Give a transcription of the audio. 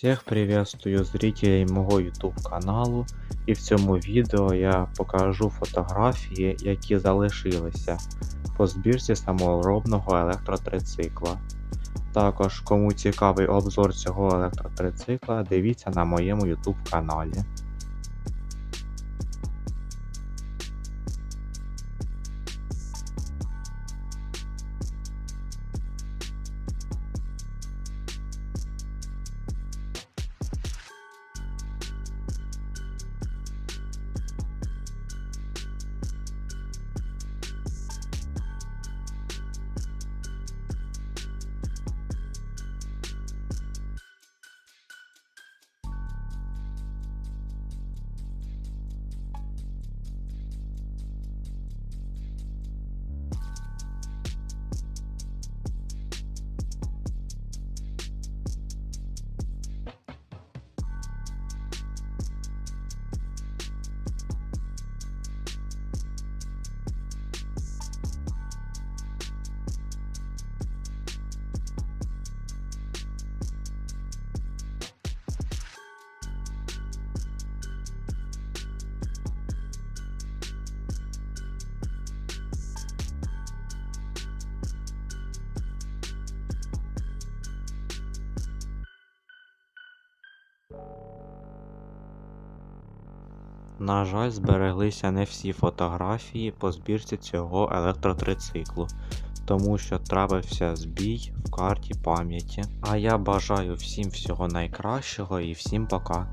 Всех приветствую зрителей мого YouTube каналу і в цьому відео я покажу фотографії, які залишилися по збірці саморобного електротрицикла. Також, кому цікавий обзор цього електротрицикла, дивіться на моєму YouTube каналі. На жаль, збереглися не всі фотографії по збірці цього електротрициклу, тому що трапився збій в карті пам'яті. А я бажаю всім всього найкращого і всім пока.